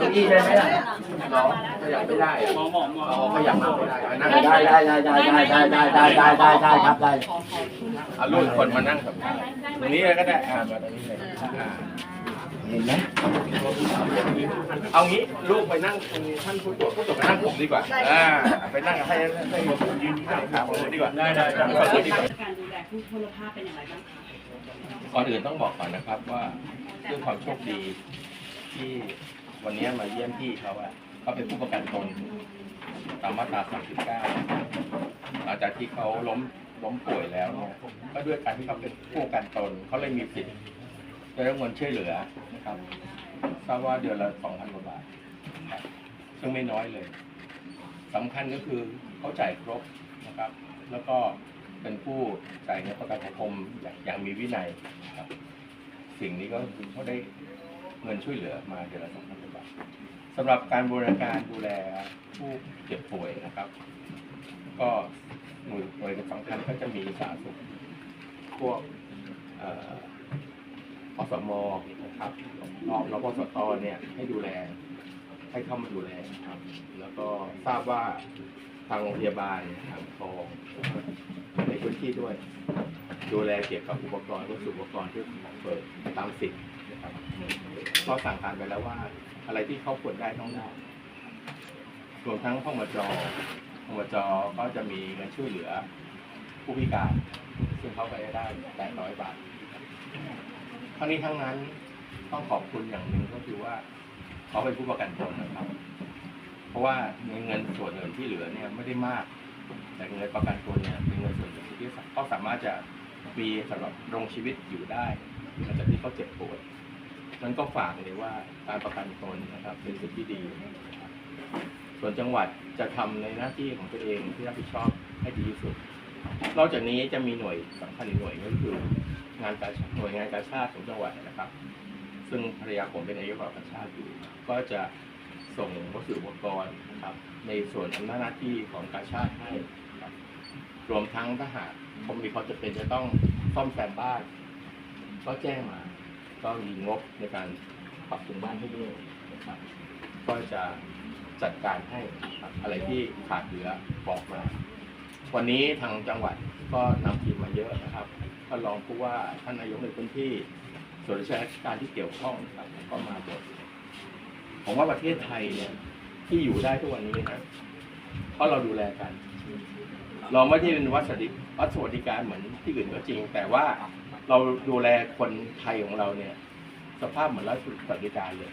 เก้าอี้ใช่ไหมล่ะน้องขยับไม่ได้มอหมอหมออ๋อขยับไม่ได้นั่งได้ได้ได้ได้ได้ได้ได้ได้ได้ได้ได้ครับได้เอาลูกคนมานั่งสัมภาษณ์ตรงนี้เลยก็ได้อ่ามาตรงนี้เลยเห็นไหมเอางี้ลูกไปนั่งตรงท่านผู้ตรวจผู้ตรวจไปนั่งผมดีกว่าอ่าไปนั่งให้ให้ยืนที่ขาผมดีกว่าได้ได้ได้การดูแลผู้พลภาพเป็นอย่างไรบ้างคะก่อนอื่นต้องบอกก่อนนะครับว่าด้วยความโชคดีที่ วันนี้มาเยี่ยมพี่เขาอะเขาเป็นผู้ประกันตนตามมาตรา39หลังจากที่เขาล้มล้มป่วยแล้วเนี่ยก็ด้วยการที่เขาเป็นผู้ประกันตนเขาเลยมีสิทธิ์ได้รับเงินช่วยเหลือนะครับทราบว่าเดือนละ2,000กว่าบาทซึ่งไม่น้อยเลยสำคัญก็คือเขาจ่ายครบนะครับ แล้วก็เป็นผู้จ่ายเงินประกันสังคมอย่างมีวินัยครับ สิ่งนี้ก็คือเขาได้ เงินช่วยเหลือมาเดือนละสองพันบาทสำหรับการบริการดูแลผู้เจ็บป่วยนะครับ ก็หน่วยหน่วยสำคัญก็จะมีสาธารณสุขพวกเอ่ออสมนะครับรอบรพสตเนี่ยให้ดูแลให้เข้ามาดูแลนะครับ แล้วก็ทราบว่าทางโรงพยาบาลทางทองในพื้นที่ด้วย ดูแลเกี่ยวกับอุปกรณ์วัสดุอุปกรณ์ที่เปิดตามสิทธิ์ ครับก็สั่งการไปแล้วว่า อะไรที่เขาควรได้ต้องได้รวมทั้งห้องมาจอห้องมาจอก็จะมีเงินช่วยเหลือ ผู้พิการ ซึ่งเขาไปได้แปดร้อยบาททั้งนี้ทั้งนั้นต้องขอบคุณอย่างหนึ่งก็คือว่าเขาเป็นผู้ประกันตนนะครับ เพราะว่าในเงินส่วนอื่นที่เหลือเนี่ยไม่ได้มาก แต่เงินประกันตัวเนี่ยเป็นเงินส่วนหนึ่งที่เขาสามารถจะมีสำหรับดรงชีวิตอยู่ได้หลังจากที่เขาเจ็บป่วย นั้นก็ฝากเลยว่าการประกันตนนะครับเป็นสิ่งที่ดี ส่วนจังหวัดจะทำในหน้าที่ของตัวเองที่รับผิดชอบให้ดีที่สุด นอกจากนี้จะมีหน่วยสำคัญหน่วยก็คืองานการหน่วยงานการชาติของจังหวัดนะครับ ซึ่งภรรยาผมเป็นนายกเหล่ากาชาติอยู่ ก็จะส่งวัสดุอุปกรณ์นะครับ ในส่วนอำนาจหน้าที่ของการชาติให้รรวมทั้งถ้าหากผมมีความจำเป็นจะต้องซ่อมแซมบ้าน ก็แจ้งมา ก็มีงบในการปรับปรุงบ้านให้ด้วยนะครับ ก็จะจัดการให้ครับอะไรที่ขาดเหลือบอกมา วันนี้ทางจังหวัดก็นำทีมมาเยอะนะครับก็รองผู้ว่าท่านนายกในพื้นที่ส่วนราชการที่เกี่ยวข้องนะครับก็มาหมดผมว่าประเทศไทยเนี่ยที่อยู่ได้ทุกวันนี้นะเพราะเราดูแลกัน เราไม่ได้เป็นวัดสวัสดิวัดสวัสดิการเหมือนที่อื่นก็จริง แต่ว่า เราดูแลคนไทยของเราเนี่ย สภาพเหมือนรัฐสวัสดิการเลย